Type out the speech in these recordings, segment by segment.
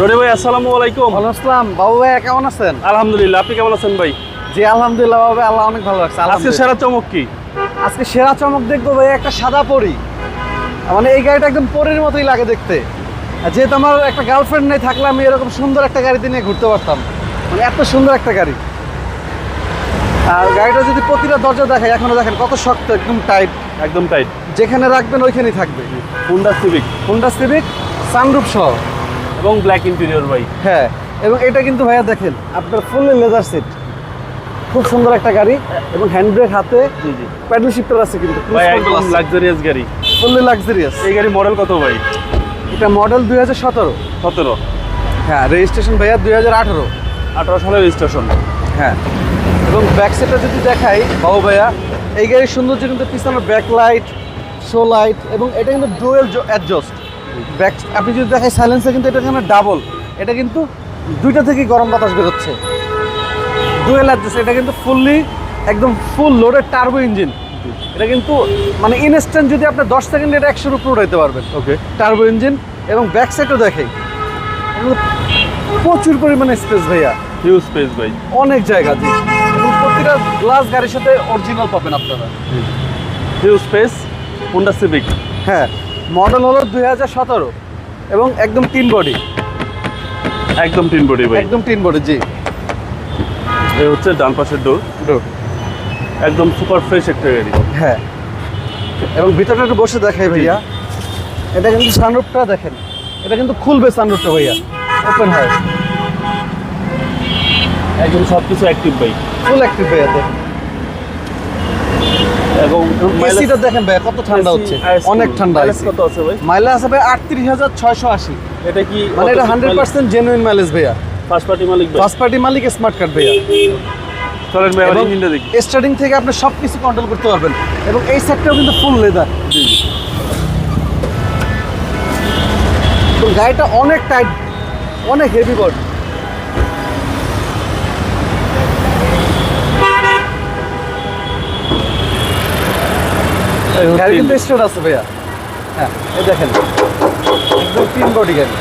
রনি ভাই আসসালামু আলাইকুম। ওয়ালাইকুম আসসালাম। বাবু ভাই কেমন আছেন? আলহামদুলিল্লাহ আপনি কেমন আছেন ভাই? জি আলহামদুলিল্লাহ বাবু আল্লাহ অনেক ভালো লাগছে আজকে সেরা চমক কি? আজকে সেরা চমক দেখব ভাই একটা সাদা পরি। মানে এই গাড়িটা একদম পরীর মতোই লাগে দেখতে। যেহেতু আমার একটা গার্লফ্রেন্ড নেই থাকলে আমি এরকম সুন্দর একটা গাড়িতে নিয়ে ঘুরতে পারতাম। মানে এত সুন্দর একটা গাড়ি। আর গাড়িটা যদি প্রতিটা দরজা দেখায় এখনও দেখেন কত শক্ত একদম টাইট একদম টাইট যেখানে রাখবেন ওইখানেই থাকবে। Honda Civic Honda Civic sunroof সহ। এবং ব্ল্যাক ইন্টেরিয়র ভাই। হ্যাঁ এবং এটা কিন্তু ভাইয়া দেখেন আপনার ফুললি লেদার সিট খুব সুন্দর একটা গাড়ি এবং হ্যান্ড ব্রেক হাতে জি জি। প্যাডেল শিফটার আছে কিন্তু ভাই একদম লাক্সারিয়াস গাড়ি। ফুললি লাক্সারিয়াস এই গাড়ি মডেল কত ভাই? এটা মডেল দুই হাজার সতেরো। সতেরো। হ্যাঁ রেজিস্ট্রেশন ভাইয়া দুই হাজার আঠারো। আঠারো সালের রেজিস্ট্রেশন হ্যাঁ এবং ব্যাক সাইডটা যদি দেখাই বাবু ভাইয়া এই গাড়ির সৌন্দর্য কিন্তু পিছনের ব্যাক লাইট শো লাইট এবং এটা কিন্তু ডুয়েল অ্যাডজাস্ট ব্যাক আপনি যদি দেখেন সাইলেন্সে কিন্তু এটা এখানে ডাবল এটা কিন্তু দুইটা থেকেই গরম বাতাস বেরোচ্ছে ডুয়েল অ্যাডজাস্ট এটা কিন্তু ফুললি একদম ফুল লোডেড টার্বো ইঞ্জিন এটা কিন্তু মানে ইনস্ট্যান্ট যদি আপনি দশ সেকেন্ডে এটা একশোর উপর উঠাইতে পারবেন। ওকে টার্বো ইঞ্জিন এবং ব্যাক সাইডও দেখে প্রচুর পরিমাণে স্পেস ভাইয়া। হিউজ স্পেস ভাই। অনেক জায়গা জি। এবং প্রতিটা গ্লাস গাড়ির সাথে অরিজিনাল পাবেন আপনারা। হিউজ স্পেস হুন্ডা সিভিক হ্যাঁ। মডেল হলো দুই হাজার সতেরো এবং একদম তিন বডি। একদম তিন বডি ভাই। একদম তিন বডি জি। এই হচ্ছে ডান পাশের ডোর ডোর একদম সুপার ফ্রেশ একটা গাড়ি। হ্যাঁ। এবং ভিতরটা একটু বসে দেখাই ভাইয়া। এটা কিন্তু সানরুফটা দেখেন। এটা কিন্তু খুলবে সানরুফটা ভাইয়া। ওপেন হয়। একদম সব কিছু অ্যাক্টিভ ভাই। ফুল অ্যাক্টিভ ভাইয়া দেখেন। এসিটা দেখেন ভাইয়া কত ঠান্ডা হচ্ছে? অনেক ঠান্ডা কত আছে ভাই? মাইলেজ আছে ভাই আটত্রিশ হাজার ছয়শো আশি। এটা কি মানে এটা হান্ড্রেড পার্সেন্ট জেনুইন মাইলেজ ভাইয়া। ফার্স্ট পার্টি মালিক ভাই? ফার্স্ট পার্টি মালিক স্মার্ট কার্ড ভাইয়া। চলেন ভাই আবার ইঞ্জিনটা দেখি। স্টার্টিং থেকে আপনি সব কিছু কন্ট্রোল করতে পারবেন। এবং এই সেটটাও কিন্তু ফুল লেদার জি জি। গাড়িটা অনেক টাইট অনেক হেভি বডি গাড়ি কিন্তু। আছে ভাইয়া। হ্যাঁ এই দেখেন। একদম তিন বডি গাড়ি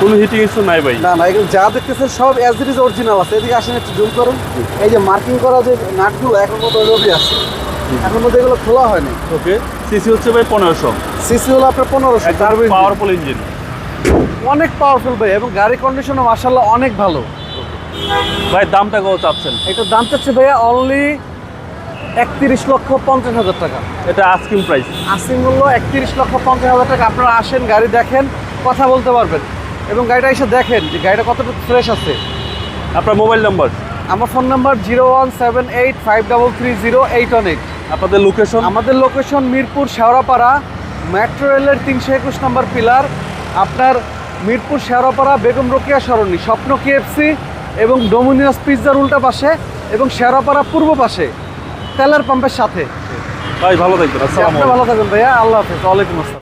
কোনো হিটিং ইস্যু নাই ভাই। না না যা দেখতেছেন সব অ্যাজ ইট ইজ অরিজিনাল আছে। এদিকে আসেন একটু জুম করুন। এই যে মার্কিং করা যে নাটগুলো এখন মতো রবি আছে। এখন মতো এগুলো খোলা হয়নি। ওকে সিসি হচ্ছে ভাই পনেরোশো। সিসি হলো আপনার পনেরোশো। টার্বো পাওয়ারফুল ইঞ্জিন অনেক পাওয়ারফুল ভাই এবং গাড়ি কন্ডিশনও মার্শাল্লাহ অনেক ভালো। ভাই দামটা কত চাচ্ছেন? এটার দাম চাচ্ছে ভাইয়া অনলি একত্রিশ লক্ষ পঞ্চাশ হাজার টাকা। এটা আস্কিং প্রাইস আসি মূল্য একত্রিশ লক্ষ পঞ্চাশ হাজার টাকা। আপনারা আসেন গাড়ি দেখেন কথা বলতে পারবেন। এবং গাড়িটা এসে দেখেন যে গাড়িটা কতটুকু ফ্রেশ আছে। আপনার মোবাইল নাম্বার আমার phone number zero one seven eight five double three zero eight one eight. আপনাদের লোকেশন আমাদের লোকেশন মিরপুর শেওড়াপাড়া মেট্রো রেলের তিনশো একুশ নম্বর পিলার আপনার মিরপুর শেওড়াপাড়া বেগম রোকিয়া সরণি স্বপ্ন কেএফসি এবং ডোমিনিয়াস পিৎজার উল্টা পাশে এবং শেওড়াপাড়া পূর্ব পাশে। তেলের পাম্পের সাথে। ভাই ভালো থাকবেন। ভালো থাকবেন ভাইয়া। আল্লাহ হাফেজ। ওয়ালাইকুম আসসালাম।